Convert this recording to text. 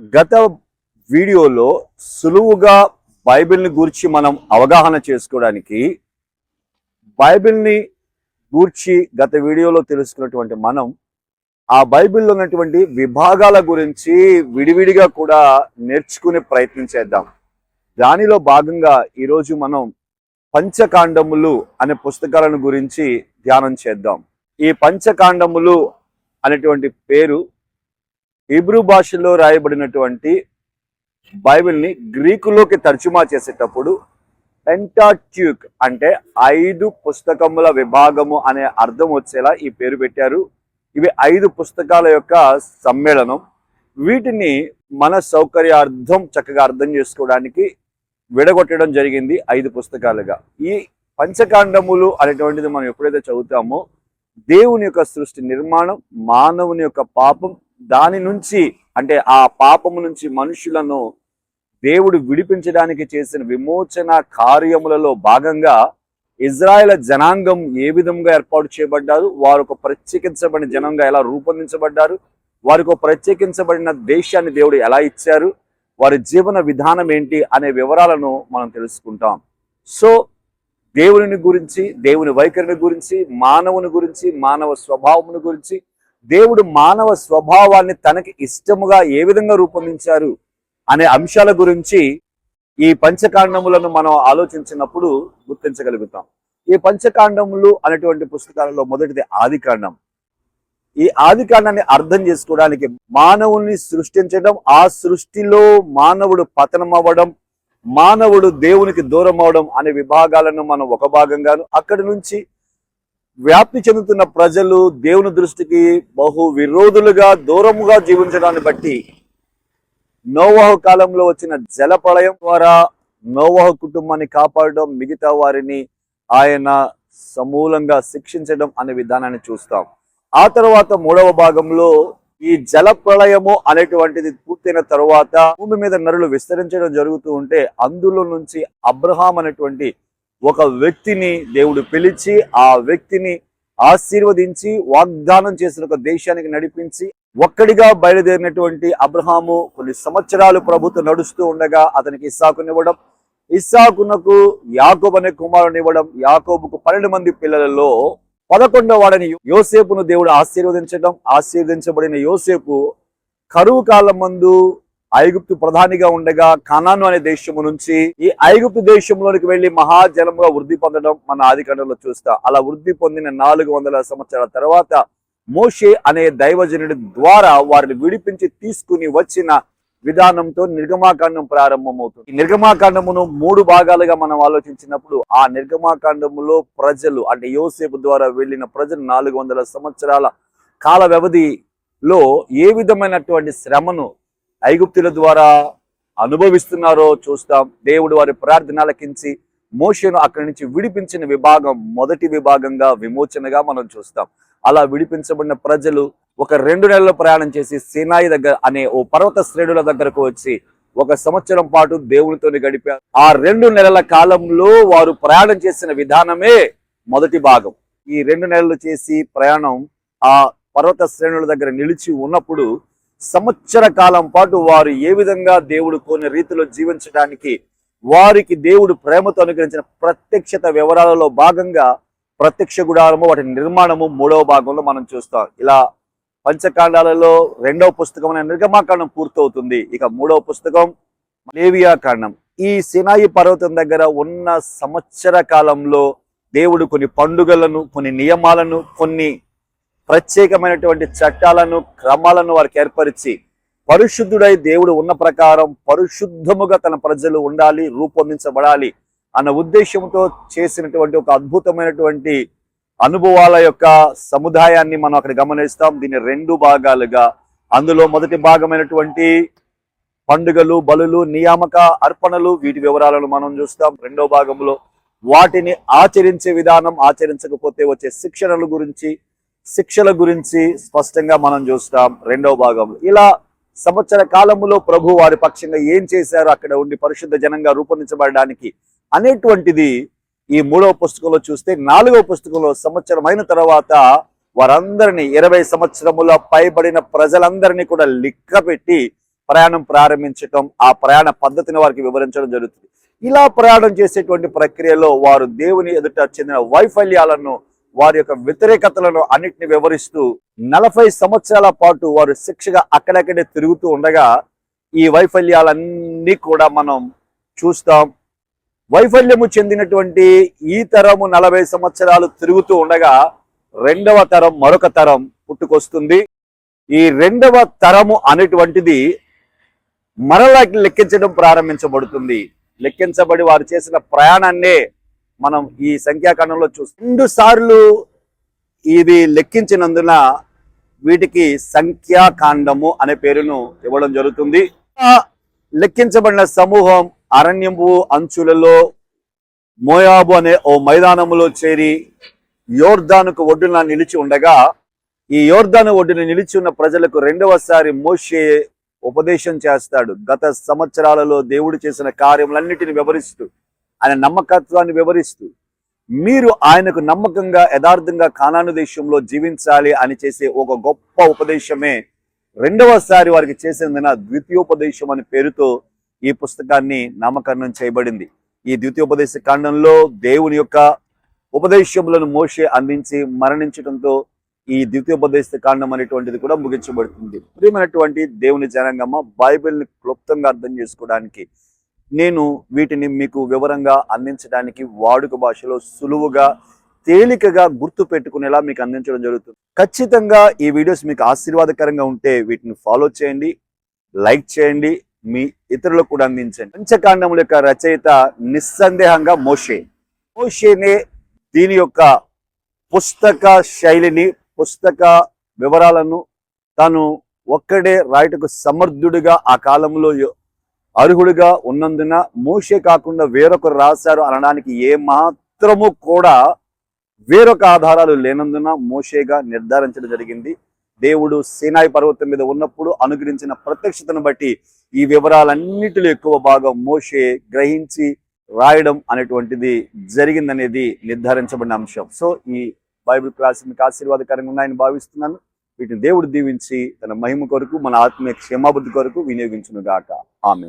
గత వీడియోలో సులువుగా బైబిల్ని గూర్చి మనం అవగాహన చేసుకోవడానికి బైబిల్ని గూర్చి గత వీడియోలో తెలుసుకున్నటువంటి మనం ఆ బైబిల్లో ఉన్నటువంటి విభాగాల గురించి విడివిడిగా కూడా నేర్చుకునే ప్రయత్నం చేద్దాం. దానిలో భాగంగా ఈరోజు మనం పంచకాండములు అనే పుస్తకాలను గురించి ధ్యానం చేద్దాం. ఈ పంచకాండములు అనేటువంటి పేరు హిబ్రూ భాషలో రాయబడినటువంటి బైబిల్ని గ్రీకులోకి తర్జుమా చేసేటప్పుడు పెంటాట్యూక్ అంటే ఐదు పుస్తకముల విభాగము అనే అర్థం వచ్చేలా ఈ పేరు పెట్టారు. ఇవి ఐదు పుస్తకాల యొక్క సమ్మేళనం. వీటిని మన సౌకర్యార్థం చక్కగా అర్థం చేసుకోవడానికి విడగొట్టడం జరిగింది ఐదు పుస్తకాలుగా. ఈ పంచకాండములు అనేటువంటిది మనం ఎప్పుడైతే చదువుతామో దేవుని యొక్క సృష్టి నిర్మాణం మానవుని యొక్క పాపం దాని నుంచి అంటే ఆ పాపము నుంచి మనుషులను దేవుడు విడిపించడానికి చేసిన విమోచన కార్యములలో భాగంగా ఇజ్రాయెల్ జనాంగం ఏ విధంగా ఏర్పాటు చేయబడ్డారు వారు ఒక ప్రత్యేకించబడిన జనంగా ఎలా రూపొందించబడ్డారు వారికి ఒక ప్రత్యేకించబడిన దేశాన్ని దేవుడు ఎలా ఇచ్చారు వారి జీవన విధానం ఏంటి అనే వివరాలను మనం తెలుసుకుంటాం. సో దేవుని గురించి దేవుని వైఖరిని గురించి మానవుని గురించి మానవ స్వభావముని గురించి దేవుడు మానవ స్వభావాన్ని తనకి ఇష్టముగా ఏ విధంగా రూపొందించారు అనే అంశాల గురించి ఈ పంచకాండములను మనం ఆలోచించినప్పుడు గుర్తించగలుగుతాం. ఈ పంచకాండములు అనేటువంటి పుస్తకాలలో మొదటిది ఆదికాండం. ఈ ఆదికాండాన్ని అర్థం చేసుకోవడానికి మానవుని సృష్టించడం ఆ సృష్టిలో మానవుడు పతనం అవ్వడం మానవుడు దేవునికి దూరం అవడం అనే విభాగాలను మనం ఒక భాగంగాను అక్కడి నుంచి వ్యాప్తి చెందుతున్న ప్రజలు దేవుని దృష్టికి బహు విరోధులుగా దూరముగా జీవించడాన్ని బట్టి నోవహు కాలంలో వచ్చిన జల ద్వారా నోవహు కుటుంబాన్ని కాపాడడం మిగతా వారిని ఆయన సమూలంగా శిక్షించడం అనే విధానాన్ని చూస్తాం. ఆ తర్వాత మూడవ భాగంలో ఈ జల ప్రళయము అనేటువంటిది పూర్తయిన తరువాత భూమి మీద నరులు విస్తరించడం జరుగుతూ ఉంటే అందులో నుంచి అబ్రహాం అనేటువంటి ఒక వ్యక్తిని దేవుడు పిలిచి ఆ వ్యక్తిని ఆశీర్వదించి వాగ్దానం చేసిన ఒక దేశానికి నడిపించి ఒక్కడిగా బయలుదేరినటువంటి అబ్రహాము కొన్ని సంవత్సరాలు ప్రభుత్వం నడుస్తూ ఉండగా అతనికి ఇస్సాకునివ్వడం ఇస్సాకునకు యాకోబు అనే కుమారుని ఇవ్వడం యాకోబుకు పన్నెండు మంది పిల్లలలో పదకొండవ వాడని యోసేపును దేవుడు ఆశీర్వదించడం ఆశీర్వదించబడిన యోసేపు కరువు కాలం మందు ఐగుప్తు ప్రధానిగా ఉండగా కనాను అనే దేశము నుంచి ఈ ఐగుప్తు దేశంలోనికి వెళ్ళి మహాజలముగా వృద్ధి పొందడం మన ఆదికాండంలో చూస్తా. అలా వృద్ధి పొందిన నాలుగు వందల సంవత్సరాల తర్వాత మోషే అనే దైవజనుడి ద్వారా వారిని విడిపించి తీసుకుని వచ్చిన విధానంతో నిర్గమాకాండం ప్రారంభమవుతుంది. ఈ నిర్గమాకాండమును మూడు భాగాలుగా మనం ఆలోచించినప్పుడు ఆ నిర్గమాకాండములో ప్రజలు అంటే యోసేపు ద్వారా వెళ్ళిన ప్రజలు నాలుగు వందల సంవత్సరాల కాల వ్యవధిలో ఏ విధమైనటువంటి శ్రమను ఐగుప్తుల ద్వారా అనుభవిస్తున్నారో చూస్తాం. దేవుడు వారి ప్రార్థన ఆలకించి మోషను అక్కడి నుంచి విడిపించిన విభాగం మొదటి విభాగంగా విమోచనగా మనం చూస్తాం. అలా విడిపించబడిన ప్రజలు ఒక రెండు నెలల ప్రయాణం చేసి సీనాయి దగ్గర అనే ఓ పర్వత శ్రేణుల దగ్గరకు వచ్చి ఒక సంవత్సరం పాటు దేవునితో గడిపారు ఆ రెండు నెలల కాలంలో వారు ప్రయాణం చేసిన విధానమే మొదటి భాగం. ఈ రెండు నెలలు చేసి ప్రయాణం ఆ పర్వత శ్రేణుల దగ్గర నిలిచి ఉన్నప్పుడు సంవత్సర కాలం పాటు వారు ఏ విధంగా దేవుడు కొన్ని రీతిలో జీవించడానికి వారికి దేవుడు ప్రేమతో అనుగ్రహించిన ప్రత్యక్షత వివరాలలో భాగంగా ప్రత్యక్ష గుడారము వాటి నిర్మాణము మూడవ భాగంలో మనం చూస్తాం. ఇలా పంచకాండాలలో రెండవ పుస్తకం అనే నిర్గమాకాండం పూర్తవుతుంది. ఇక మూడవ పుస్తకం లేవియా కాండం ఈ సినాయి పర్వతం దగ్గర ఉన్న సంవత్సర కాలంలో దేవుడు కొన్ని పండుగలను కొన్ని నియమాలను కొన్ని ప్రత్యేకమైనటువంటి చట్టాలను క్రమాలను వారికి ఏర్పరిచి పరిశుద్ధుడై దేవుడు ఉన్న ప్రకారం పరిశుద్ధముగా తన ప్రజలు ఉండాలి రూపొందించబడాలి అన్న ఉద్దేశంతో చేసినటువంటి ఒక అద్భుతమైనటువంటి అనుభవాల యొక్క సముదాయాన్ని మనం అక్కడ గమనిస్తాం. దీన్ని రెండు భాగాలుగా. అందులో మొదటి భాగమైనటువంటి పండుగలు బలులు నియామక అర్పణలు వీటి వివరాలను మనం చూస్తాం. రెండో భాగంలో వాటిని ఆచరించే విధానం ఆచరించకపోతే వచ్చే శిక్షణల గురించి శిక్షల గురించి స్పష్టంగా మనం చూస్తాం రెండవ భాగంలో ఇలా సంవత్సర కాలంలో ప్రభు వారి పక్షంగా ఏం చేశారు అక్కడ ఉండి పరిశుద్ధ జనంగా రూపొందించబడడానికి అనేటువంటిది ఈ మూడవ పుస్తకంలో చూస్తే నాలుగవ పుస్తకంలో సంవత్సరం అయిన తర్వాత వారందరినీ ఇరవై సంవత్సరముల పైబడిన ప్రజలందరినీ కూడా లిక్క పెట్టి ప్రయాణం ప్రారంభించటం ఆ ప్రయాణ పద్ధతిని వారికి వివరించడం జరుగుతుంది. ఇలా ప్రయాణం చేసేటువంటి ప్రక్రియలో వారు దేవుని ఎదుట చెందిన వైఫల్యాలను వారి యొక్క వ్యతిరేకతలను అన్నిటిని వివరిస్తూ నలభై సంవత్సరాల పాటు వారు శిక్షగా అక్కడక్కడే తిరుగుతూ ఉండగా ఈ వైఫల్యాలన్నీ కూడా మనం చూస్తాం. వైఫల్యము చెందినటువంటి ఈ తరము నలభై సంవత్సరాలు తిరుగుతూ ఉండగా రెండవ తరం మరొక తరం పుట్టుకొస్తుంది. ఈ రెండవ తరము అనేటువంటిది మరలా లెక్కించడం ప్రారంభించబడుతుంది. లెక్కించబడి వారు చేసిన ప్రయాణాన్నే మనం ఈ సంఖ్యాకాండంలో చూస్తాం రెండు సార్లు ఇది లెక్కించినందున వీటికి సంఖ్యాకాండము అనే పేరును ఇవ్వడం జరుగుతుంది. లెక్కించబడిన సమూహం అరణ్యము అంచులలో మోయాబు అనే ఓ మైదానములో చేరి యోర్దానుకు ఒడ్డున నిలిచి ఉండగా ఈ యోర్ధాను ఒడ్డున నిలిచి ఉన్న ప్రజలకు రెండవసారి మోషే ఉపదేశం చేస్తాడు. గత సంవత్సరాలలో దేవుడు చేసిన కార్యములన్నిటిని వివరిస్తూ ఆయన నమ్మకత్వాన్ని వివరిస్తూ మీరు ఆయనకు నమ్మకంగా యథార్థంగా కానాను దేశంలో జీవించాలి అని చేసే ఒక గొప్ప ఉపదేశమే రెండవసారి వారికి చేసినందున ద్వితీయోపదేశం అనే పేరుతో ఈ పుస్తకాన్ని నామకరణం చేయబడింది. ఈ ద్వితీయోపదేశ కాండంలో దేవుని యొక్క ఉపదేశములను మోసే అందించి మరణించడంతో ఈ ద్వితీయోపదేశ కాండం అనేటువంటిది కూడా ముగించబడుతుంది. ప్రియమైనటువంటి దేవుని జనాంగమ్మ బైబిల్ని క్లుప్తంగా అర్థం చేసుకోవడానికి నేను వీటిని మీకు వివరంగా అందించడానికి వాడుక భాషలో సులువుగా తేలికగా గుర్తు పెట్టుకునేలా మీకు అందించడం జరుగుతుంది. ఖచ్చితంగా ఈ వీడియోస్ మీకు ఆశీర్వాదకరంగా ఉంటే వీటిని ఫాలో చేయండి లైక్ చేయండి మీ ఇతరులకు కూడా అందించండి. పంచకాండముల యొక్క రచయిత నిస్సందేహంగా మోషే. మోషేనే దీని యొక్క పుస్తక శైలిని పుస్తక వివరాలను తాను ఒక్కడే రాయటకు సమర్థుడిగా ఆ కాలంలో అర్హుడిగా ఉన్నందున మోషే కాకుండా వేరొకరు రాశారు అనడానికి ఏ మాత్రము కూడా వేరొక ఆధారాలు లేనందున మోషేగా నిర్ధారించడం జరిగింది. దేవుడు సేనాయి పర్వతం మీద ఉన్నప్పుడు అనుగ్రహించిన ప్రత్యక్షతను బట్టి ఈ వివరాలన్నిటిలో ఎక్కువ భాగం మోషే గ్రహించి రాయడం అనేటువంటిది జరిగిందనేది నిర్ధారించబడిన అంశం. సో ఈ బైబిల్ క్లాస్ మీకు ఆశీర్వాదకరంగా ఉన్నాయని భావిస్తున్నాను. వీటిని దేవుడు దీవించి తన మహిమ కొరకు మన ఆత్మీయ క్షేమాభివృద్ధి కొరకు వినియోగించునుగాక. ఆమె